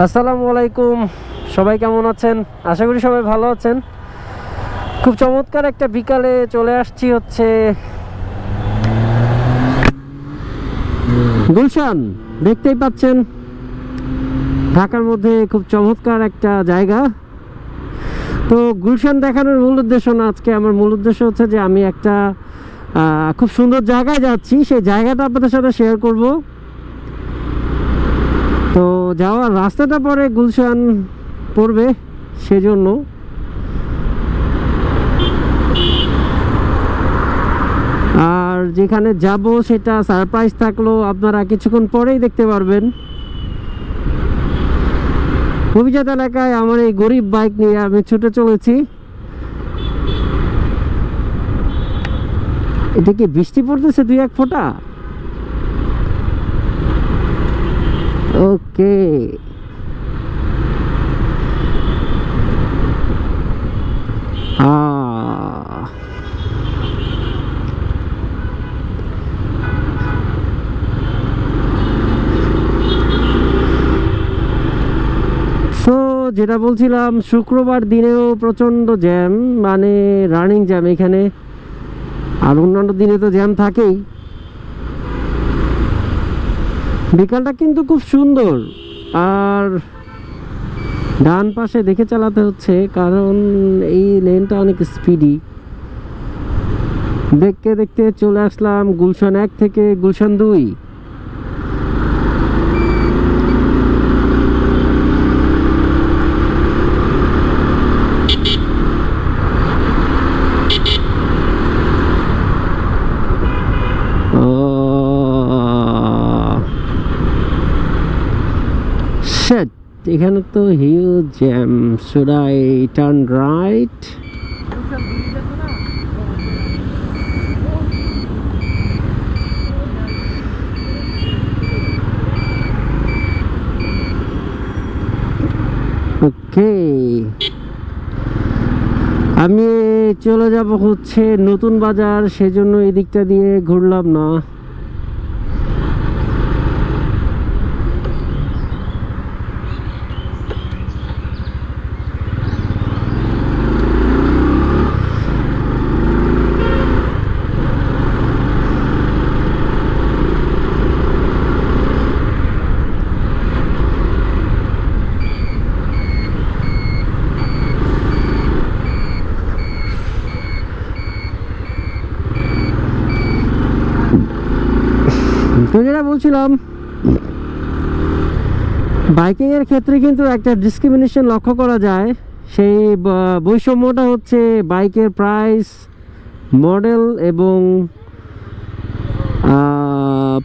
আসসালামু আলাইকুম। সবাই কেমন আছেন? আশা করি সবাই ভালো আছেন। খুব চমৎকার একটা বিকালে চলে আসছি হচ্ছে গুলশান। দেখতেই পাচ্ছেন, ঢাকার মধ্যে খুব চমৎকার একটা জায়গা। তো গুলশান দেখানোর মূল উদ্দেশ্য না, আজকে আমার মূল উদ্দেশ্য হচ্ছে যে আমি একটা খুব সুন্দর জায়গায় যাচ্ছি। সেই জায়গাটা আপনাদের সাথে শেয়ার করব। যাওয়ার রাস্তাটা পরে গুলশান পড়বে সেজন্য। আর যেখানে যাব সেটা সারপ্রাইজ থাকল, আপনারা কিছুক্ষণ পরেই দেখতে পারবেন। অভিজাত এলাকায় আমার এই গরিব বাইক নিয়ে আমি ছুটে চলেছি। এটা কি বৃষ্টি পড়তেছে দুই এক ফোঁটা? ওকে। যেটা বলছিলাম, শুক্রবার দিনেও প্রচণ্ড জ্যাম মানে রানিং জ্যাম এখানে। আর অন্যান্য দিনে তো জ্যাম থাকেই। বিকালটা কিন্তু খুব সুন্দর। আর ডান পাশে দেখে চালাতে হচ্ছে, কারণ এই লেনটা অনেক স্পিডি দেখতে দেখতে চলে আসলাম গুলশান এক থেকে গুলশান দুই Oh. Shit, এখানে তো huge jam should I turn right okay আমি চলে যাব হচ্ছে নতুন বাজার সেজন্য এদিকটা দিয়ে ঘুরলাম না। যেটা বলছিলাম বাইকিং এর ক্ষেত্রে কিন্তু একটা ডিসক্রিমিনেশন লক্ষ্য করা যায়। সেই বৈষম্যটা হচ্ছে বাইকের প্রাইস মডেল এবং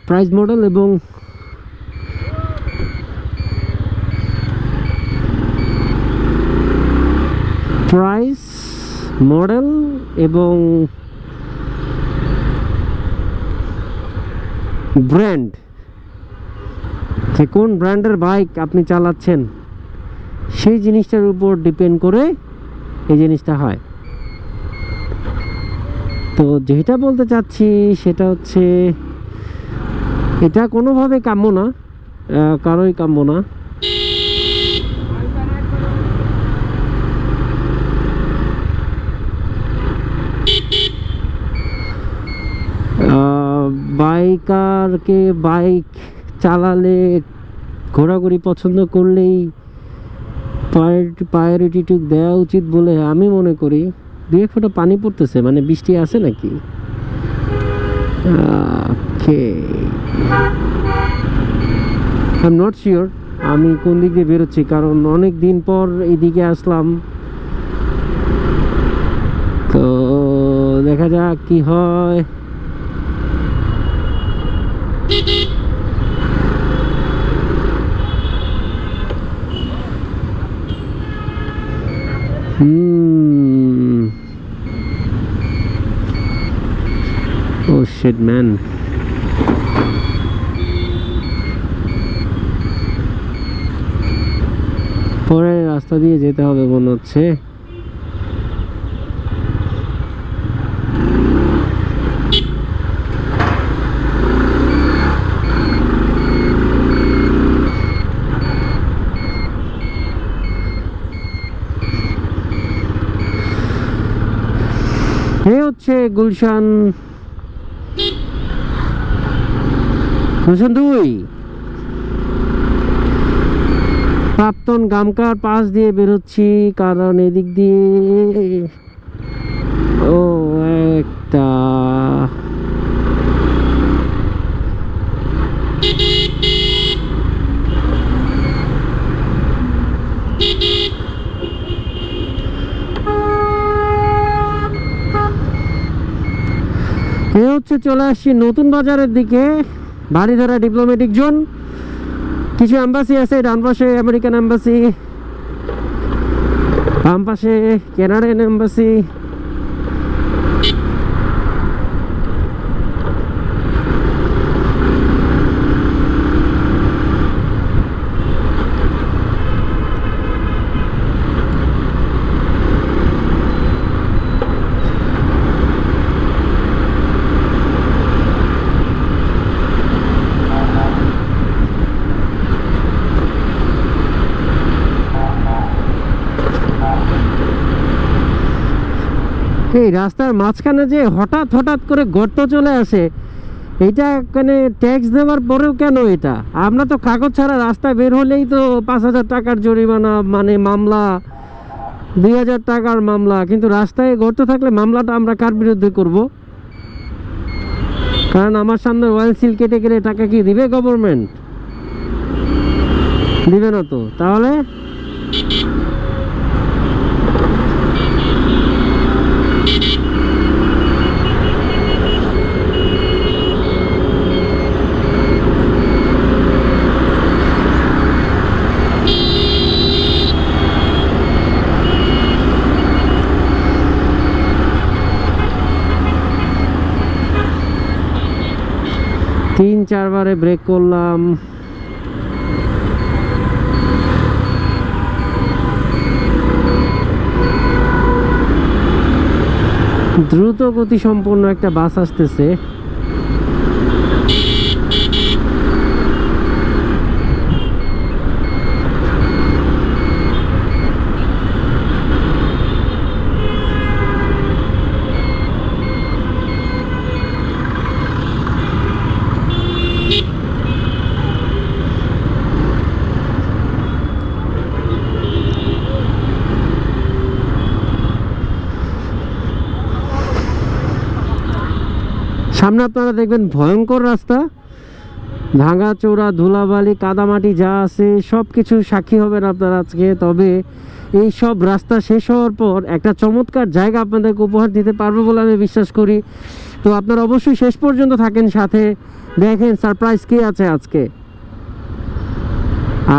প্রাইস মডেল এবং প্রাইস মডেল এবং ব্র্যান্ড। যে কোন ব্র্যান্ডের বাইক আপনি চালাচ্ছেন, সেই জিনিসটার উপর ডিপেন্ড করে এই জিনিসটা হয়। তো যেটা বলতে চাচ্ছি সেটা হচ্ছে, এটা কোনোভাবে কাম্য না কারোই কাম্য না। বাইকারকে বাইক চালালে ঘোরাঘুরি পছন্দ করলেই প্রায়োরিটি দেওয়া উচিত বলে আমি মনে করি। দুই এক ফোঁটা পানি পড়তেছে মানে বৃষ্টি আছে নাকি? আই এম নট শিওর আমি কোন দিক দিয়ে বেরোচ্ছি, কারণ অনেক দিন পর এইদিকে আসলাম। তো দেখা যাক কি হয়। Hmm. Oh shit, man. পরে রাস্তা দিয়ে যেতে হবে মনে হচ্ছে এ হচ্ছে গুলশান। গুলশান দুই। প্রাপ্তন গামকার পাশ দিয়ে বেরোচ্ছি কারণ এদিক দিয়ে ও একটা এ হচ্ছে চলে আসছি নতুন বাজারের দিকে বাড়িধারা ডিপ্লোমেটিক জোন কিছু অ্যাম্বাসি আছে, ডান পাশে আমেরিকান অ্যাম্বাসি বাম পাশে কানাডিয়ান অ্যাম্বাসি এই রাস্তার মাঝখানে যে হঠাৎ হঠাৎ করে গর্ত চলে আসে, এটা মানে ট্যাক্স দেওয়ার পরেও কেন এটা? আমরা তো কাগজ ছাড়া রাস্তায় বের হলেই তো পাঁচ হাজার টাকার জরিমানা মানে মামলা, দুই হাজার টাকার মামলা, কিন্তু রাস্তায় গর্ত থাকলে মামলাটা আমরা কার বিরুদ্ধে করব? কারণ আমার সামনে রয়্যাল সিল কেটে গেলে টাকা কি দিবে গভর্নমেন্ট দিবে না তো। তাহলে তিন চারবারে ব্রেক করলাম। দ্রুত গতি সম্পন্ন একটা বাস আসতেছে। সামনে আপনারা দেখবেন ভয়ঙ্কর রাস্তা। ভাঙা চোরা ধুলাবালি, কাদামাটি যা আছে সব কিছু সাক্ষী হবেন আপনারা আজকে। তবে এই সব রাস্তা শেষ হওয়ার পর একটা চমৎকার জায়গা আপনাদেরকে উপহার দিতে পারব বলে আমি বিশ্বাস করি। তো আপনারা অবশ্যই শেষ পর্যন্ত থাকেন সাথে। দেখেন সারপ্রাইজ কি আছে আজকে।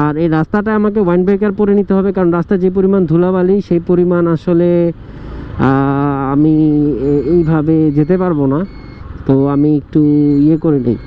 আর এই রাস্তাটা আমাকে ওয়াইন ব্রেকার পরে নিতে হবে, কারণ রাস্তায় যে পরিমাণ ধুলাবালি, সেই পরিমাণ আসলে আমি এইভাবে যেতে পারব না। তো আমি একটু ইয়ে করে নিই।